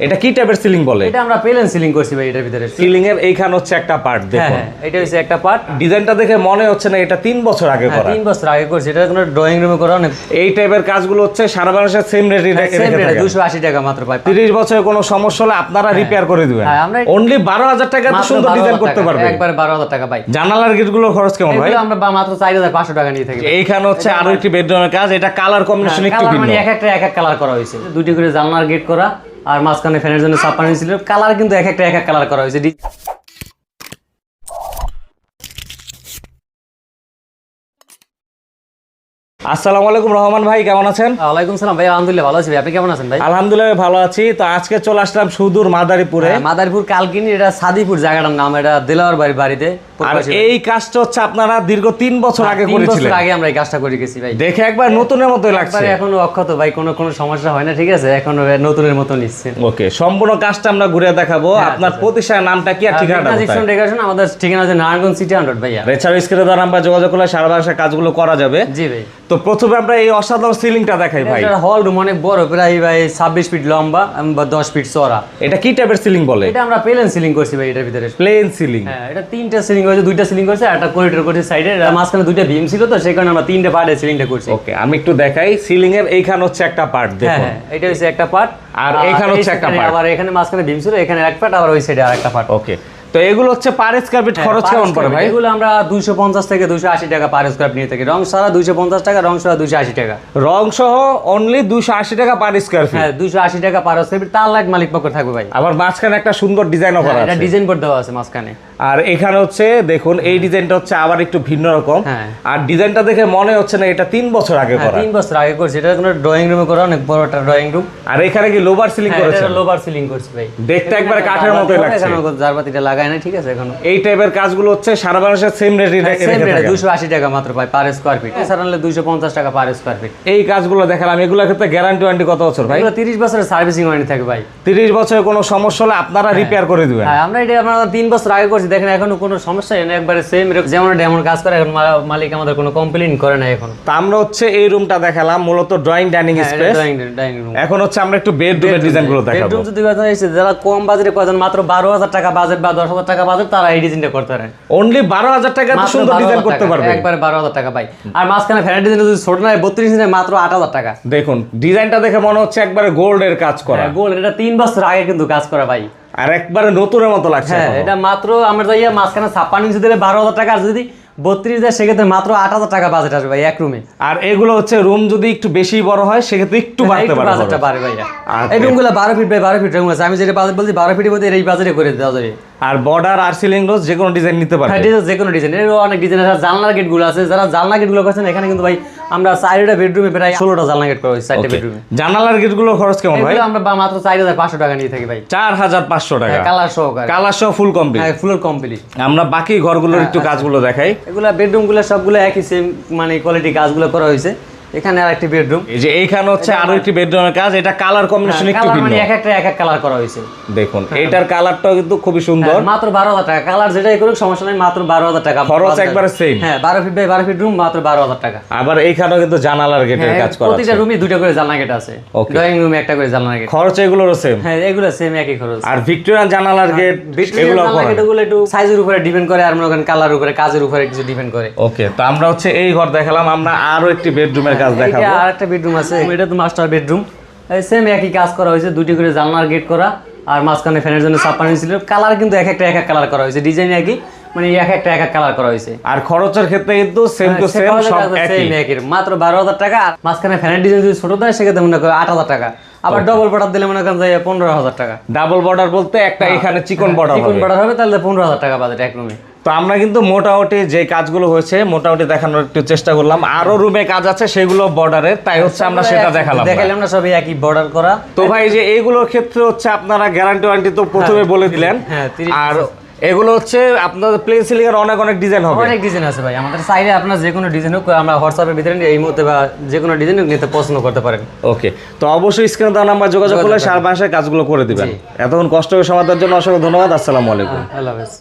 এটা কি টাইপের সিলিং বলে? এটা আমরা প্লেন সিলিং করছি ভাই এটার ভিতরে। সিলিং এর এইখান হচ্ছে একটা পার্ট হ্যাঁ দেখুন। হ্যাঁ এটা হচ্ছে একটা পার্ট ডিজাইনটা দেখে মনে হচ্ছে না এটা তিন বছর আগে করা। তিন বছর আগে করছি এটা কোনো ড্রয়িং রুমে করা অনেক এই টাইপের কাজগুলো হচ্ছে সারা বাংলাদেশের সেম রেটে সেম রেটে দুশো আশি টাকা মাত্র পাই তিরিশ বছরে কোনো সমস্যা হলে আপনারা রিপেয়ার করে দিবেন। হ্যাঁ, আমরা- অনলি বারো হাজার টাকা মাত্র সুন্দর ডিজাইন করতে টাকা, পারবে। একবারে বারো হাজার টাকা পাই জানালার গেটগুলোর খরচ কেমন ভাই? আমরা মাত্র চার হাজার পাঁচশো টাকা নিয়ে থাকি এইখানে হচ্ছে আরও একটি বেডরুমের কাজ এটা কালার কম্বিনেশন একটু কালার ভিন্ন। মানে এক একটা এক এক কালার করা হয়েছে। দুটি করে জানলার গেট করা আর মাঝখানে ফ্যানের জন্য চাপানি ছিল কালার কিন্তু এক একটা এক এক কালার করা হয়েছে। আসসালামু আলাইকুম রহমান ভাই কেমন আছেন? ওয়ালাইকুম সালাম ভাই আলহামদুলিল্লাহ ভালো আছি ভাই। আপনি কেমন আছেন ভাই? আলহামদুলিল্লাহ ভালো আছি। তো আজকে চলে আসলাম সুদূর মাদারীপুরে। হ্যাঁ, মাদারীপুর কালকিনি এটা সাদিপুর জায়গাটার নাম এটা দিলাওয়ার বাড়ি বাড়িতে। আর এই কাজটা হচ্ছে আপনারা দীর্ঘ তিন বছর আগে হ্যাঁ, করেছিলেন। আগে আমরা এই কাজটা করে গেছি ভাই। দেখে একবার নতুনের মতোই লাগছে। এখনও অক্ষত ভাই কোনো কোনো সমস্যা হয় না ঠিক আছে? এখন নতুনের মতো নিচ্ছে। ওকে সম্পূর্ণ কাজটা আমরা ঘুরে দেখাবো। হ্যাঁ, আপনার প্রতিষ্ঠানের নামটা কি আর ঠিকানাটা কোথায়? ডেকোরেশন আমাদের ঠিকানা হচ্ছে নারায়ণগঞ্জ সিটি হান্ড্রেড ভাইয়া। স্ক্রিনে দ্বারা আমরা যোগাযোগ করলে সারা বাংলাদেশের কাজগুলো করা যাবে। জি ভাই। তো প্রথমে আমরা এই অসাধারণ সিলিংটা দেখাই ভাই। এটা হল রুম অনেক বড় প্রায় ভাই ছাব্বিশ ফিট লম্বা বা দশ ফিট চড়া এটা কি টাইপের সিলিং বলে? এটা আমরা প্লেন সিলিং করছি ভাই এটার ভিতরে। প্লেন সিলিং হ্যাঁ এটা তিনটা সিলিং হয়েছে দুইটা সিলিং করছে একটা করিডোর করছে সাইডে মাঝখানে দুইটা ভীম ছিল তো সেই কারণে আমরা তিনটা পার্টে সিলিংটা করছি। ওকে আমি একটু দেখাই সিলিং এর এইখান হচ্ছে একটা পার্ট হ্যাঁ দেখুন। হ্যাঁ এটা হচ্ছে একটা পার্ট আর হচ্ছে একটা part। আবার এখানে মাঝখানে ভীম ছিল এখানে এক পার্ট আবার ওই সাইডে আর একটা পার্ট ওকে তো এগুলো হচ্ছে পার স্কয়ার ফিট খরচ কেমন পড়ে ভাই? এগুলো আমরা দুইশো পঞ্চাশ থেকে দুইশো আশি টাকা পার স্কোয়ার নিয়ে থাকি। রং সারা দুইশো পঞ্চাশ টাকা রং সারা দুইশো আশি টাকা। রং সহ অনলি দুশো আশি টাকা পার স্কয়ার ফিট হ্যাঁ দুইশো আশি টাকা পার স্কোয়ার ফিট তার লাখ মালিক পক্ষ থাকবে ভাই। আবার মাঝখানে একটা সুন্দর ডিজাইনও করা হ্যাঁ, এটা ডিজাইন করে দেওয়া আছে মাঝখানে। আর এখানে হচ্ছে দেখুন এই ডিজাইনটা হচ্ছে আবার একটু ভিন্ন রকম। হ্যাঁ। আর ডিজাইনটা দেখে মনে হচ্ছে না এটা তিন বছর আগে হ্যাঁ, করা। তিন বছর আগে করছি। এটা কোনো ড্রয়িং রুমে করা অনেক বড় একটা ড্রয়িং রুম আর এখানে কি লোভার সিলিং করেছেন? লোভার সিলিং করছি ভাই। দেখতে একবারে কাঠের মতোই লাগছে। এখানে জারবাতিটা লাগায় না ঠিক আছে এখন। এই টাইপের কাজগুলো হচ্ছে সারা বাংলাদেশের সেম রেটে সেম রেটে দুশো আশি টাকা মাত্র পাই পার স্কোয়ার ফিট এছাড়া হলে দুইশো পঞ্চাশ টাকা পার স্কোয়ার ফিট এই কাজগুলো দেখালাম এগুলোর ক্ষেত্রে গ্যারান্টি ওয়ারেন্টি কত বছর ভাই? এগুলো তিরিশ বছরের সার্ভিসিং ওয়ারেন্টি থাকে ভাই। তিরিশ বছরে কোনো সমস্যা হলে আপনারা রিপেয়ার করে দিবেন। হ্যাঁ আমরা এটা আমরা তিন বছর আগে করছি দেখেন এখনও কোনো সমস্যা নেই একবারে সেম যেমন যেমন কাজ করে এখন মালিক আমাদের কোনো কমপ্লেন করে না এখন। তা আমরা হচ্ছে এই রুমটা দেখালাম মূলত ড্রয়িং ডাইনিং স্পেস এখন হচ্ছে আমরা একটু বেডরুমের ডিজাইনগুলো দেখাবো। বেডরুম যদি কথা হয়েছে যারা কম বাজেটে করেন মাত্র বারো হাজার টাকা বাজেট বা দশ হাজার টাকা বাজেট তারা এই ডিজাইনটা করতে পারে অনলি বারো হাজার টাকা তো সুন্দর ডিজাইন করতে পারবে। একবারে বারো হাজার টাকা ভাই। আর মাঝখানে ফ্যানের ডিজাইন যদি ছোট নয় বত্রিশ ইঞ্চি মাত্র আট হাজার টাকা। দেখুন ডিজাইনটা দেখে মনে হচ্ছে একবারে গোল্ডের কাজ করা। গোল্ড এটা তিন বছর আগে কিন্তু কাজ করা ভাই। আর একবারে নতুনের মতো লাগছে হ্যাঁ এটা মাত্র আমরা যাইয়া মাঝখানে ছাপ্পান্ন ইঞ্চি দিলে বারো হাজার টাকা আর যদি বত্রিশ দেয় সেক্ষেত্রে মাত্র আট হাজার টাকা বাজেট আসবে ভাই এক রুমে আর এগুলো হচ্ছে রুম যদি একটু বেশি বড় হয় সেক্ষেত্রে একটু বাড়তে পারে বাজেটটা বাড়ে ভাইয়া। এই রুমগুলো বারো ফিট বাই বারো ফিট রুম আছে। আমি যেটা বাজেট বলছি বারো ফিটের মধ্যে এই বাজেটে করে দেওয়া যাবে। আর বর্ডার আর সিলিং রোজ যে কোনো ডিজাইন নিতে হ্যাঁ ডিজাইন যে কোনো ডিজাইন এর অনেক ডিজাইন আছে। জানলার গেটগুলো আছে। যারা জানলা গেটগুলো করছেন এখানে কিন্তু ভাই আমরা চারিটা বেডরুমে প্রায় ষোলোটা জানলা গেট করা হয়েছে চারটা. বেডরুমে জানালার গেটগুলোর খরচ কেমন হয় আমরা মাত্র চার হাজার পাঁচশো টাকা নিয়ে থাকি ভাই। চার হাজার পাঁচশো টাকা। কালার সহ কালার সহ ফুল কমপ্লিট হ্যাঁ ফুলের কমপ্লিট আমরা বাকি ঘরগুলোর একটু কাজগুলো দেখাই। এগুলা বেডরুমগুলো সবগুলো একই সেম মানে কোয়ালিটি কাজগুলো করা হয়েছে। এখানে আর একটি বেডরুম এই যে এইখানে হচ্ছে আরও একটি বেডরুমের কাজ। এটা কালার কম্বিনেশন একটু ভিন্ন মানে এক একটা এক এক কালার করা হয়েছে। দেখুন এইটার কালারটাও কিন্তু খুবই সুন্দর। হ্যাঁ, মাত্র বারো হাজার টাকা। কালার যেটাই করুক সমস্যা নেই মাত্র বারো হাজার টাকা। খরচ একবারে সেম হ্যাঁ বারো ফিট বাই বারো ফিট রুম মাত্র বারো হাজার টাকা। আবার এইখানেও কিন্তু জানালার গেটের হ্যাঁ, কাজ করা প্রতিটা রুমে দুইটা করে জানলা গেট আছে। ড্রয়িং রুমে একটা করে জানলা গেট খরচ এগুলোরও সেম হ্যাঁ এগুলো সেম একই খরচ। আর ভিক্টোরিয়ান জানালার গেট এগুলো জানলা গেটগুলো একটু সাইজের উপরে ডিপেন্ড করে আর মনে করেন কালার উপরে কাজের উপরে কিছু ডিপেন্ড করে। ওকে তো আমরা হচ্ছে এই ঘর দেখালাম। আমরা আরও একটি বেডরুমের কাজ দেখাবো। আর একটা বেডরুম আছে এটা তো মাস্টার বেডরুম সেম একই কাজ করা হয়েছে দুটি করে জানলার গেট করা আর মাঝখানে ফ্যানের জন্য ছিল। কালার কিন্তু এক একটা এক এক কালার করা হয়েছে ডিজাইন একই মানে এক একটা এক এক কালার করা হয়েছে। আর খরচের ক্ষেত্রে কিন্তু সেম টু সেম সব একই। মাত্র বারো হাজার টাকা আর মাঝখানে ফ্যানের ডিজাইন যদি ছোট দেয় সেক্ষেত্রে মনে করো আট হাজার টাকা। আবার ডবল বর্ডার দিলে মনে করেন পনেরো হাজার টাকা। ডাবল বর্ডার বলতে একটা এখানে চিকন বর্ডার চিকন বর্ডার হবে তাহলে পনেরো হাজার টাকা বাজেট এক রুমে তো আমরা কিন্তু মোটামুটি যে কাজগুলো হয়েছে মোটামুটি দেখানোর একটু চেষ্টা করলাম। আরও রুমে কাজ আছে সেগুলো বর্ডারের তাই হচ্ছে আমরা সেটা দেখালাম। না। দেখাইলাম না সবই একই বর্ডার করা। তো ভাই যে এইগুলোর ক্ষেত্রে হচ্ছে আপনারা গ্যারান্টি ওয়ারেন্টি তো প্রথমে বলে দিলেন। হ্যাঁ, আর এগুলো হচ্ছে আপনাদের প্লেন সিলিং এর অনেক অনেক ডিজাইন হবে। অনেক ডিজাইন আছে ভাই। আমাদের সাইডে আপনার যে কোনো ডিজাইন হোক আমরা হোয়াটসঅ্যাপের ভিতরে এই মুহূর্তে বা যে কোনো ডিজাইন হোক নিতে পছন্দ করতে পারেন। ওকে তো অবশ্যই স্ক্রিনে দেওয়া নাম্বার যোগাযোগ করলে সার বাসায় কাজগুলো করে দিবেন। এতক্ষণ কষ্ট করে সমাধানের জন্য অসংখ্য ধন্যবাদ। আসসালামু আলাইকুম। আল্লাহ হাফেজ।